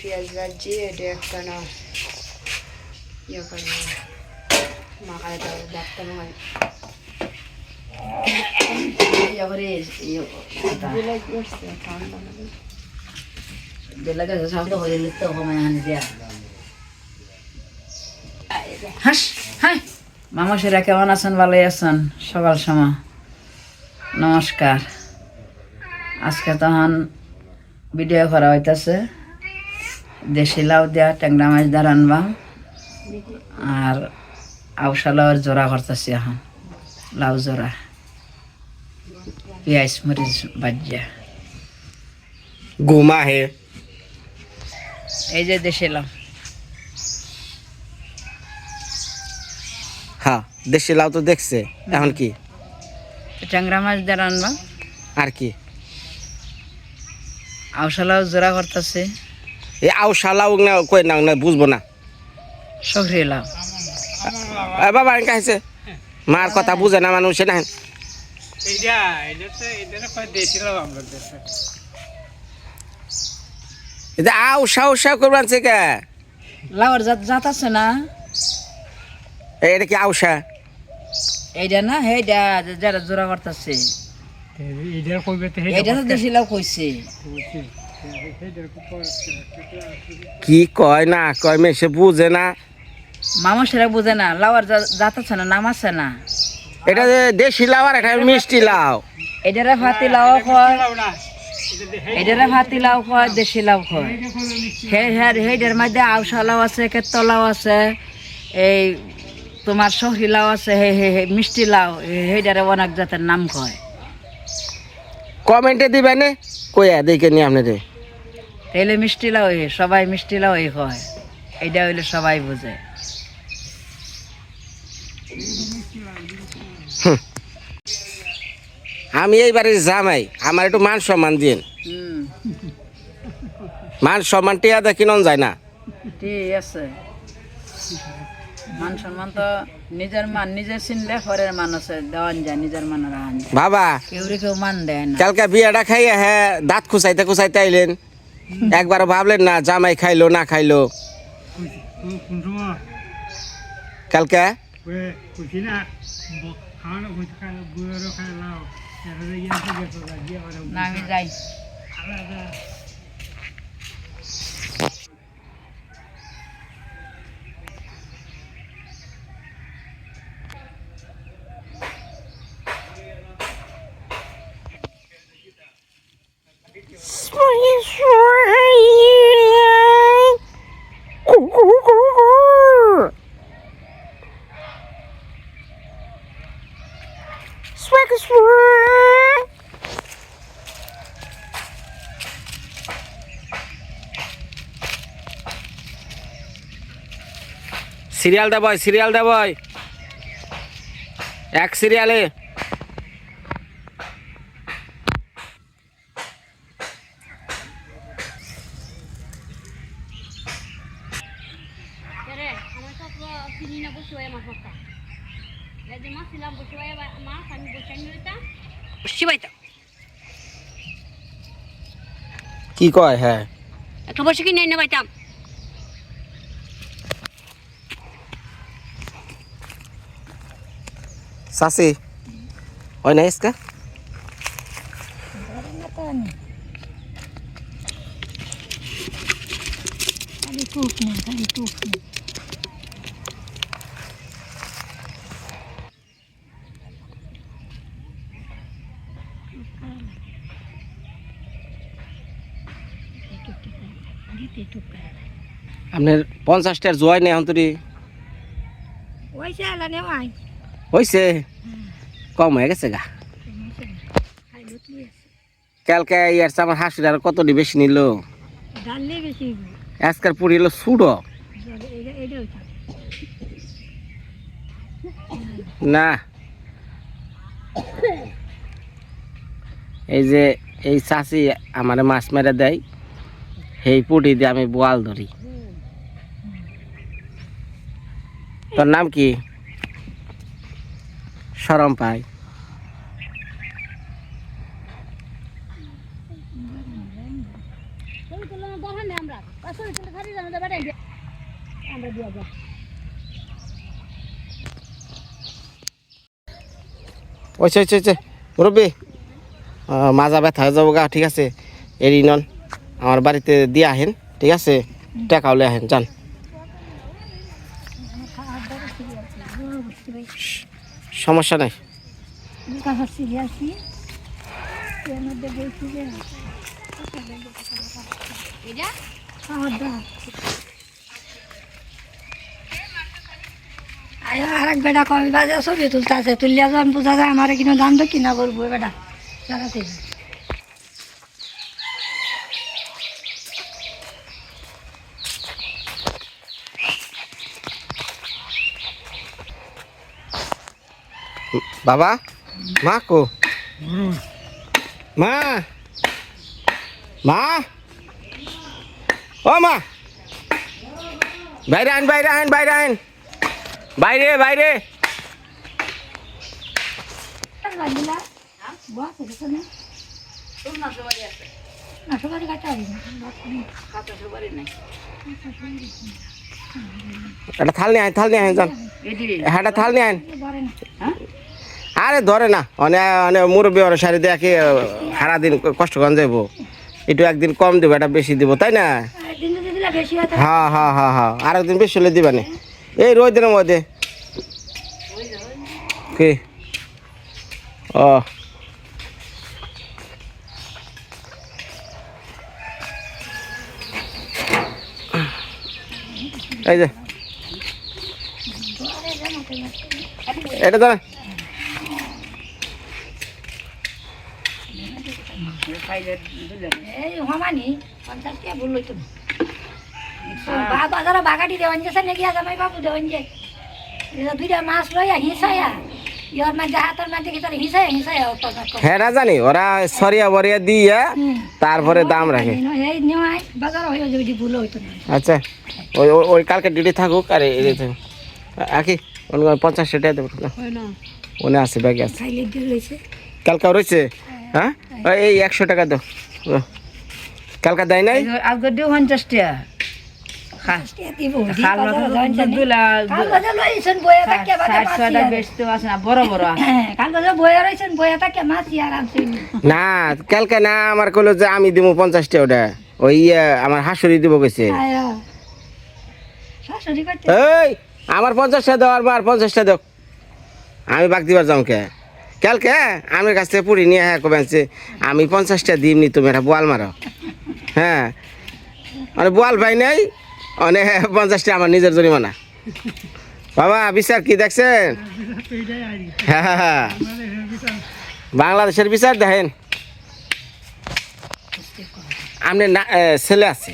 পেঁয়াজ ভাজি এটা একটা না ইয়ে করে মাখায় ইয়ে হয়ে মামাসেরা কেমন আছেন ভালোই আছেন সকাল সময় নমস্কার আজকে তখন ভিডিও করা হইতাছে দেশি লাউ দেয়া ট্যাংরা মাছ দা রানবা আর আউসা লাউয়ের জোড়া করতেছি এখন লাউ জোড়া পেঁয়াজ মরিচ বাজ্যা ঘুমা হে। এই যে দেশি লাউ হ্যাঁ দেশি লাউ তো দেখছে। এখন কি? ট্যাংরা মাছ দা রানবা আর কি? আউসা লাউ জোড়া করতেছে এই আও শালাও না কই না না বুঝব না। এ বাবা এনকা মার কথা বুঝে না মানুষ না এইটা এটা তো এটা কয় দিয়েছিলাম আমরা দেশে। এটা আও শাও শাও করবান সে কে? লাউর জাত জাত আছে না? এটা কি আউসা এইটা না সেইটা যারা জোড়া করতেছে। এইটার কইবে তো এইটা তো দেশি লাউ কইছে। কি কয় না কয় মেসে বুঝে না। মামা বুঝে না লাউর জা- জাত আছে না নাম আছে না। এটা যে দেশি লাউ আর এটা মিষ্টি লাউ এটারে ফাতি লাউ কয় এটারে ফাতি লাউ কয় দেশি লাউ কয়। হে হ্যাঁ সেইটার মধ্যে আউসা লাউ আছে কেত্ত লাউ আছে এই তোমার সহরি লাউ আছে হে হে হে মিষ্টি লাউ সেইটারে অনেক জাতের নাম কয়। কমেন্টে দিবেন কইয়া দেখে নি আপনাদের তাইলে মিষ্টি লাউ সবাই মিষ্টি লাউ কয় এইটা হইলে সবাই বুঝে। আমি এই বাড়ির জামাই আমার একটু মান সম্মান দিন মান সম্মান টিয়া দেখি নন যায় না। ঠিক আছে। মান সম্মান তো নিজের মান নিজে চিনলে পরের মানুষে দেওয়ান যায় নিজের মান বাবা কেউ কেউ মান দেয় না। কালকে বিয়াটা খাইয়া হ্যাঁ দাঁত খুসাইতে খুসাইতে আইলেন। একবার ভাবলেন না জামাই খাইলো না খাইলো। কালকে? না আমি কইছি খাওয়া বুয়েরও খাইলাম এটা ইয়ে আছে গেছে গিয়ে আবার না আমি যাই আলাদা সিরিয়াল দে বয় সিরিয়াল দে বয় এক সিরিয়ালে। কি কয় হ্যাঁ একটা বসে কিনে এনে পাইতাম সাসি হয় না ইসকা আপনার পঞ্চাশটার জোয়াই নেই অন্তরি ওই আলা নেওয়াই। হয়েছে কম হয়ে গেছে গা। কালকে ইয়ার আমার হাসির আর কতটি বেশি নিল? আজকাল পুরি এলো সুড়ো। না। এই যে, এই চাষি আমার মাছ মেরে দেয়, সেই পুটি দিয়ে আমি বোয়াল ধরি। তোর নাম কি সরম পাই ছবি তুললে দরকার নেই আমরা আর ছবি তুলতে খালি জানো বেটাই আমরা ওইছে মুরব্বী। আহ, মাজা ব্যথা হয়ে যাব গা ঠিক আছে। এরি নন আমার বাড়িতে দিয়ে আহেন ঠিক আছে? টাকাও লে আহেন যান। সমস্যা নাই? আর এক বেটা কমি বাজে ছবি তুলতে আছে। তুলিয়া যখন বোঝা যায় আমার কিন্তু দাম তো কিনা করব বেটা। জানাতে। বাবা মা কো? মা মা ও মা। বাইরে আন বাইরে আন বাইরে আন বাইরে বাইরে। একটা থাল নিয়ে আয় থাল নিয়ে আয় যান এটি হ্যাঁ একটা থাল নিয়ে আয়। ধরে না। হ্যাঁ? আরে ধরে না অনেক অনেক মুরব্বী ওর শাড়ি দেখে সারাদিন কষ্ট করেন যাব একটু একদিন কম দিব, এটা বেশি দিব, তাই না? হ্যাঁ হ্যাঁ হ্যাঁ হ্যাঁ আর একদিন বেশি হলে দিবা নে। এই রোজ দিনের মধ্যে। কি? ও। এই যে। এটা দাঁড়া খাইলে দিলেন এই হমানি পঞ্চাশ ভুল হইতো। না বা বাজারে বাগাটি দেওয়ান গেছে নাকি আমি বাবু দেওয়ান যায় এটা দুইটা মাছ লইয়া হিসায়া না জানি ওরা সরিয়া বরিয়া দিয়ে তারপরে দাম রাখে। আচ্ছা ওই ওই- কালকে ডিউটি থাকুক আর এই থাকুক আকি পঞ্চাশ টাকা দেবো। না মনে আছে ব্যাগে আছে। কালকা রয়েছে হ্যাঁ? ওই এই একশো টাকা দাও। কালকা দেয় নাই? দিও পঞ্চাশ টাকা কাল না হ্যাঁ কাল মাছ আর আনছেন না। কালকে না আমার কইলো যে আমি দিব পঞ্চাশ টাকা ওটা। ওই ইয়ে, আমার হাসুরি দিব এই আমার পঞ্চাশটা দাও আর পঞ্চাশটা দাও। আমি বাক দিবার যাও কে কালকে আমার কাছ থেকে পুরি নিয়ে হ্যাঁ কবে আনছে? আমি পঞ্চাশটা দিমনি তুমি একটা বোয়াল মারো। হ্যাঁ? মানে বোয়াল পাই নাই? অনেক পঞ্চাশটা আমার নিজের জরিমানা। বাবা বিচার কি দেখছেন। হ্যাঁ হ্যাঁ হ্যাঁ। বাংলাদেশের বিচার দেখেন। আপনি না ছেলে আছে।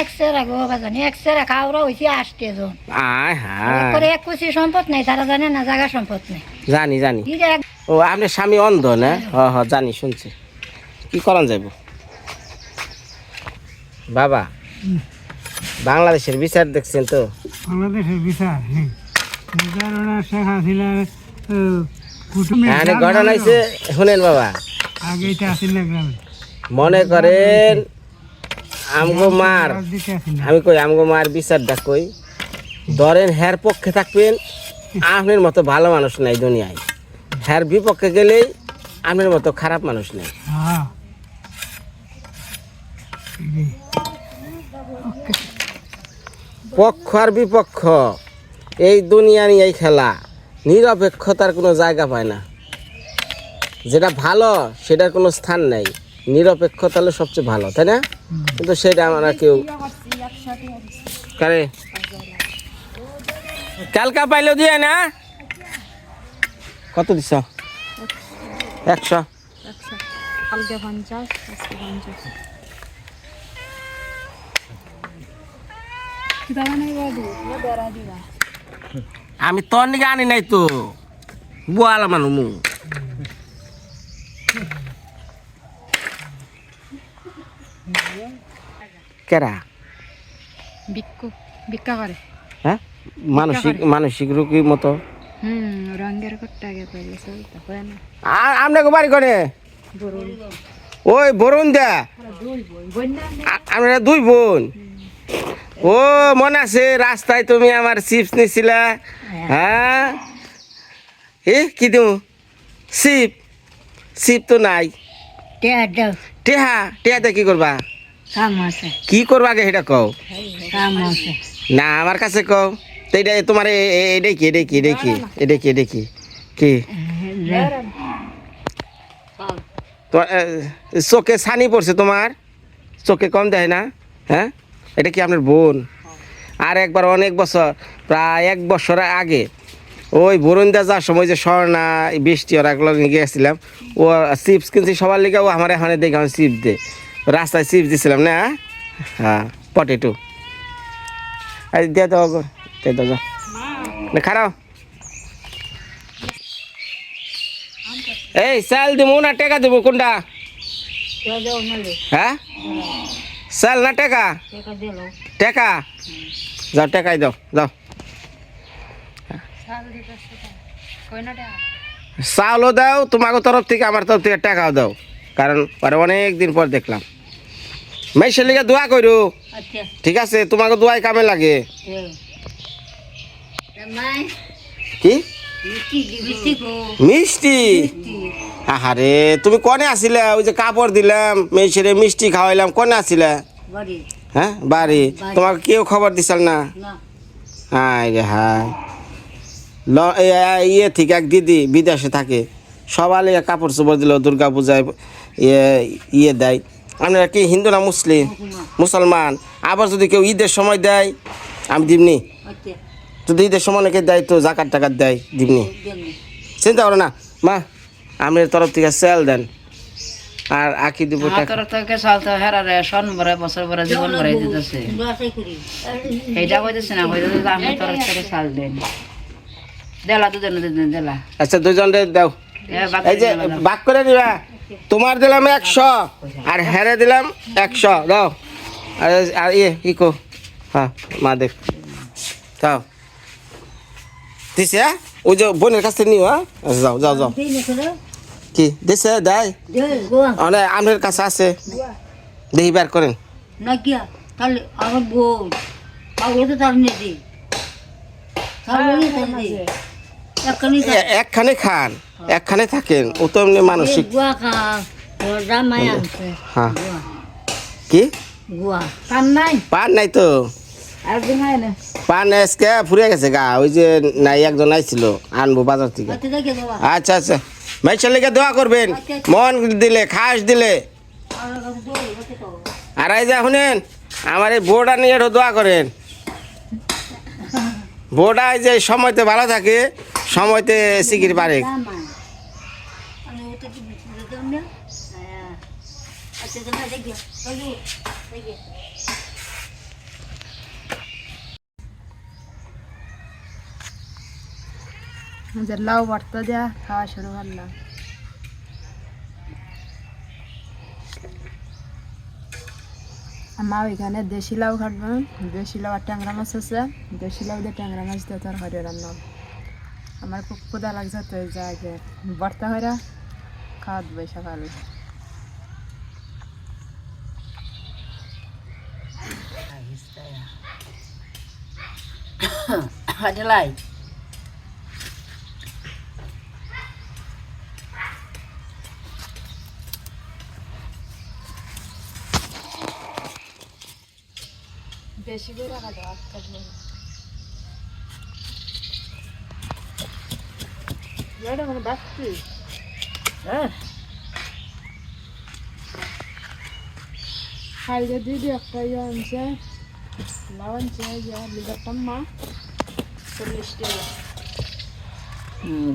এক সেরা গো বাজানি এক সেরা খাওয়া হয়েছে আসতে জন। আয় হ্যাঁ। এক কুচি সম্পদ নেই তারা জানে না জায়গা সম্পদ নেই। জানি জানি। ও আপনার স্বামী অন্ধ না? হ হ জানি শুনছি। কি করান যাইব? বাবা বাংলাদেশের বিচার দেখছেন তো? বাংলাদেশের বিচার শেখ হাসিনার আহ, কুটুমের জাল ঘটনা হয়েছে শুনেন বাবা। আগে এটা আসিল না গ্রামে। মনে করেন আমগো মার। আমি কই আমগো মার বিচারটা কই? ধরেন হ্যার পক্ষে থাকবেন আপনার মতো ভালো মানুষ নাই দুনিয়ায়। হ্যার বিপক্ষে গেলেই আপনার মতো খারাপ মানুষ নেই। হ্যাঁ। পক্ষ আর বিপক্ষ এই দুনিয়া নিয়েই খেলা। নিরপেক্ষতার কোনো জায়গা পায় না। যেটা ভালো সেটার কোনো স্থান নেই। নিরপেক্ষতা হলো সবচেয়ে ভালো তাই না? কিন্তু সেটা আমরা কেউ কারে? কালকা পাইলো দিয়ে না? কত দিছ? একশো। কালকে পঞ্চাশ আজকে পঞ্চাশ। আমি তোর নিকে আনি নাই তো। বোয়াল মানুষ মু কেরা? ভিক্ষু ভিক্ষা করে। হ্যাঁ? মানসিক মানসিক রোগীর মতো। হুম রঙের করতে আগে পেলে চলতে হয় না। আর আপনাকে বাড়ি করে ওই বরুণ দা। আমরা দুই বোন ও মনে আছে রাস্তায় তুমি আমার চিপস নিছিলা? হ্যাঁ। এ কি দিও চিপ। চিপ তো নাই। টেহা টেহা দিয়ে কি করবা? কি করবা আগে সেটা কও? না আমার কাছে কও। তো এটা তোমার এটাই কি এটাই কি এটাই কি? এটাই কি এটাই কি? কি? চোখে ছানি পড়ছে তোমার? চোখে কম দেয় না? হ্যাঁ? এটা কি আপনার বোন? আর একবার অনেক বছর প্রায় এক বছর আগে ওই বরুণদা যাওয়ার সময় যে স্বর্ণা বৃষ্টি ওরা লগে গিয়েছিলাম ও চিপস কিনছি সবার লিগে ও আমার এখানে দেখে আমি চিপস দে রাস্তায় চিপস দিছিলাম না? হ্যাঁ পটেটো। দিয়ে দাও গো, দিয়ে দাও যাও। না খারাপ এই চাল দিব না টাকা দেবো কোনটা হ্যাঁ চাল না টাকা টাকা যাও টাকাই দাও যাও চাউলও দাও তোমাকে তরফ থেকে আমার তরফ থেকে টাকাও দাও কারণ ওরা অনেক দিন পর দেখলাম মেসের লিগে দোয়া করু আচ্ছা ঠিক আছে তোমাকে দোয়াই কামে লাগে মাই কি? মিষ্টি আহারে তুমি কনে আসিলে? ওই যে কাপড় দিলাম মেয়েছেরে মিষ্টি খাওয়াইলাম কনে আসিলে? হ্যাঁ বাড়ি। তোমাকে কেউ খবর দিছাল না? না। হাই রে হাই ল এ- এ- ইয়ে ঠিক এক দিদি বিদেশে থাকে। সবাই কাপড় চোপড় দিল দুর্গা পূজায় ইয়ে ইয়ে দেয়। আপনারা কি হিন্দু না মুসলিম? মুসলমান। আবার যদি কেউ ঈদের সময় দেয় আমি দিমনি। আচ্ছা। যদি ঈদের সময় নাকি দেয় তো জাকাত টাকাত দেয় দিবনি। চিন্তা করো না। মা আমের তরফ থেকে সেল দেন। আর আঁকি দিব টাকা। হাতের থেকে চালতে হেরারে সন ভরে বছর ভরে জীবন ভরে দিতেছে। এইটা কইতেছে না কইতেছে যে আমি তরফ থেকে চাল দেন। দেলা দুজন দুজন দেলা। আচ্ছা দুজন দাও। এই যে ভাগ করে দিবা। তোমার দিলাম একশো আর হেরে দিলাম একশো। দাও। আর ইয়ে ই কো হ্যাঁ মা দেখ। দাও। দিছে হ্যাঁ? ওই যে বোনের কাছ থেকে নিও হ্যাঁ? আচ্ছা, যাও যাও যাও। কি? দিছে দেয়? অনেক আমের কাছে আছে। দেখি বার করেন। না তাহলে আমার তো তার এ- একখানে খান একখানে থাকেন ও তো এমনি মানসিক। হ্যাঁ। কি? পান নাই? তো। হয় পান আজকে ফুরে গেছে গা ওই যে নাই একজন আইছিল আনব বাজার থেকে। আচ্ছা আচ্ছা। মাইশের লেগে দোয়া করবেন মন দিলে খাস দিলে। আর এই যে শুনেন আমার এই বোর্ডা নিয়ে দোয়া করেন। বোর্ডা এই যে সময়তে ভালো থাকে সময়তে সিকির পারে। হ্যাঁ। আচ্ছা তোমরা দেখো চলো দেখে যে লাউ ভর্তা দেয়া খাওয়া শুরু করলাম মা ওইখানে দেশি লাউ কাটবো দেশি লাউ আর ট্যাংরা মাছ আছে দেশি লাউ দিয়ে ট্যাংরা মাছ দিয়ে তোর হরে রান্না আমার খুব ক্ষুদা লাগছে তো যে আগে ভর্তা হইরা খাওয়া দেবে সকালে হাজলাই বেশি করে রাখা যাও আর কাটবো না। এটা মানে বাড়তি হ্যাঁ খাইলে দিদি একটা ইয়ে আনছে লাউ আনছে ইয়ে লিগাতাম মা চল্লিশ টাকা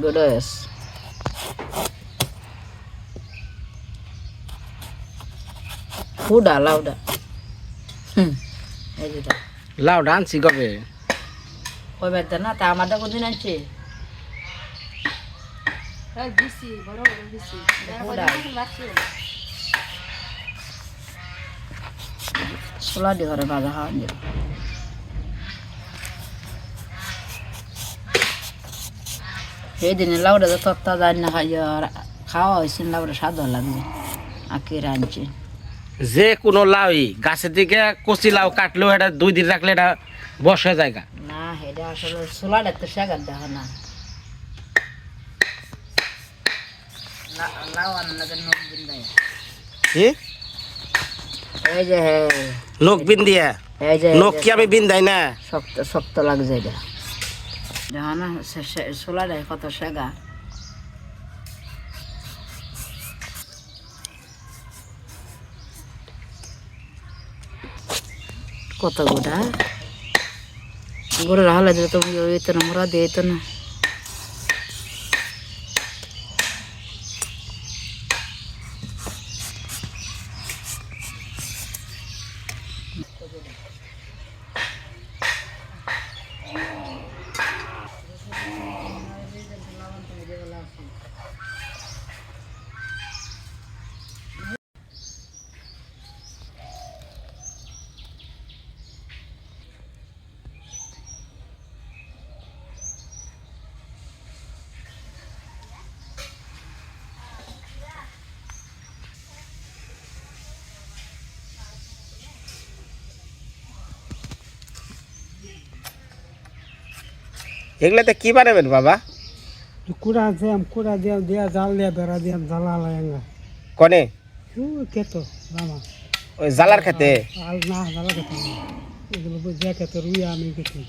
গুড এস ফুডা লাউডা হুম এই যেটা লাউ ডান্সি কবে? ওই বেতে না তা আমারটা কোনদিন বড় ছোলা দিয়ে ঘরে ভাজা খাওয়া সেই দিনে তো তত্তা যায় না খাই খাওয়া হয়েছে লাউটা স্বাদ লাগছে আঁকি রাঁধছে যে কোনো লাউই গাছের দিকে কচি লাউ কাটলেও এটা দুই দিন রাখলে এটা বসে জায়গা না এটা আসলে সোলাটা তো শেখার দেখো না। লা- লাউ আনাদের নখ বিন্দায় কি? এই যে নখ বিন্দিয়া এই যে নখ কি আমি বিন্দাই না? শক্ত শক্ত লাগছে এটা। দেখো না সোলাটা কত শেখা। কত গোটা গরু রাহলে দিলে তো ওই এগুলাতে কি বানাবেন বাবা? কুড়া দিয়াম কুড়া দিয়াম দিয়া জাল দিয়া বেড়া দিয়াম জ্বালা কনে? কেতো বাবা। ওই জালার খেতে? না খেতে এগুলো আমি খেতে।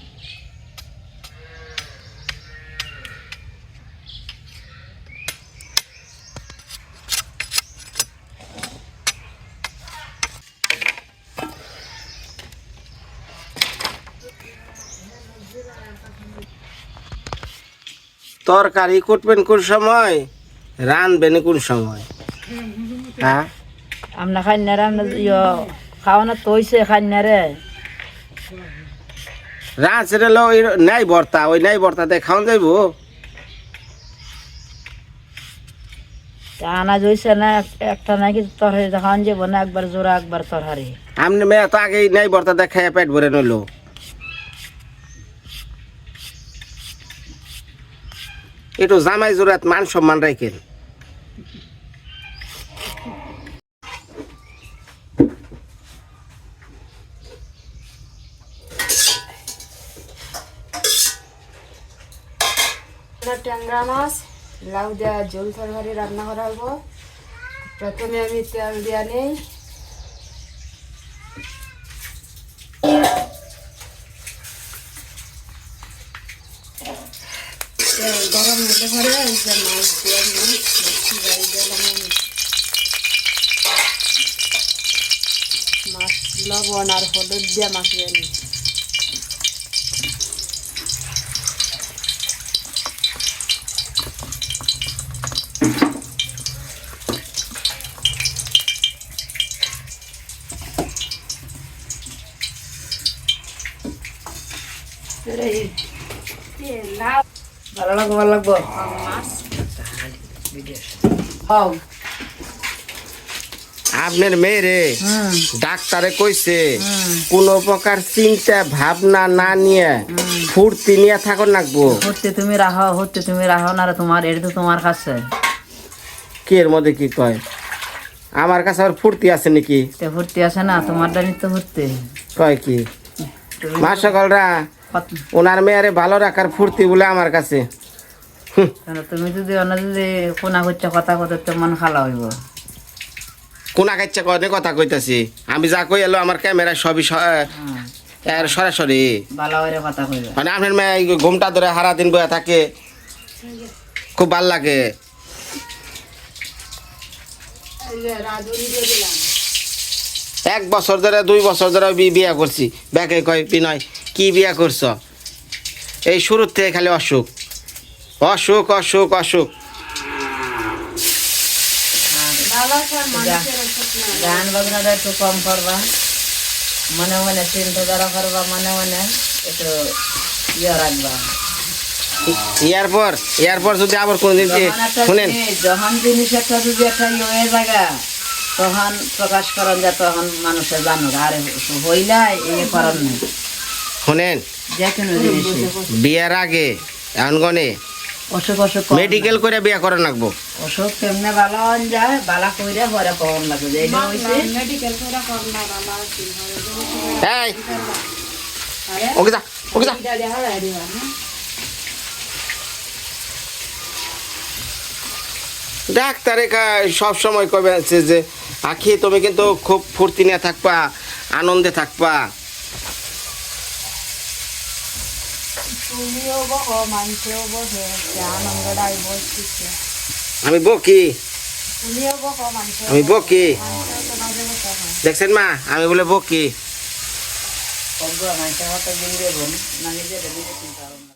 তরকারি কুটবেন কোন সময়? রানবেন কোন সময়? হ্যাঁ? আমরা খাই না আমরা খাওয়ানো তো হইছে খাই না রে লো নাই বর্তা ওই নাই বর্তাতে খাওয়ান যাইব? আনাজ হইছে না এক- একটা নাকি তরহারি দেখান যাব না একবার জোড়া একবার তরহারি আপনি মেয়ে তো আগেই নাই বর্তাতে খেয়ে পেট ভরে নইলো। একটু জামাই জোরাত মান সম্মান রাখেন এটা ট্যাংরা মাছ, লাউ দেওয়া জল তরকারি রান্না করা হব। প্রথমে আমি তেল দেওয়া নেই তেল পরে এই যে মাছ দেওয়া নেই মাছটি গাই দিলাম মাছ লবণ আর হলুদ দিয়ে মাখিয়ে নিই ভালো লাগবো ভালো লাগবো? হও। আপনার মেয়েরে ডাক্তারে কইছে কোন প্রকার চিন্তা ভাবনা না নিয়ে ফুর্তি নিয়ে থাকুন লাগবো। হতে তুমি রাহো হতে তুমি রাহো না তোমার এটা তো তোমার কাছে। কি এর মধ্যে কি কয়? আমার কাছে আর ফুর্তি আছে নাকি? তে ভর্তি আছে না তোমার ডানি তো ভর্তি কয় কি? মা সকলরা ওনার মেয়ারে ভালো রাখার ফুর্তি বলে আমার কাছে। তুমি যদি অন্য যদি কোনা করছ কথা কথা তো মন খালা হইব। কোনা খাইছে কনে কথা কইতাছি। আমি যা কই এলো আমার ক্যামেরা সবই এর সরাসরি। কথা কইবে। মানে আপনার মেয়ে ঘুমটা ধরে হারা দিন বয়ে থাকে। খুব ভালো লাগে। এক বছর ধরে দুই বছর ধরে বিয়া করছি। ব্যাকে কয় বিনয় কি বিয়া করছ? এই শুরুর থেকে খালি অসুখ। অসুখ অসুখ অসুখ। গান বাজনাটা একটু কম করবা। মনে মনে চিন্তা ধারা করবা মনে মনে একটু ইয়ে রাখবা। ইয়ার পর ইয়ার পর যদি আবার কোনোদিন শুনেন। যখন জিনিস একটা যদি একটা ইয়ে জায়গা তখন প্রকাশ করেন যে তখন মানুষে জানুক আর হইলাই এই করেন না শুনেন যে কোনো জিনিস বিয়ের আগে গনে অসুখ অসুখ মেডিকেল করে বিয়া করে রাখব অসুখ কেমনে ভালো হন যায় বালা কইরা পরে কম লাগে যে এটা হইছে মেডিকেল করে কর না কি এই! ওকে যা ওকে যা। না ডাক্তারে সব সময় কবে আছে যে আখি তুমি কিন্তু খুব ফুর্তি নিয়ে থাকবা আনন্দে থাকবা। আমি বকি আমি বকি দেখছেন মা আমি বলে বকি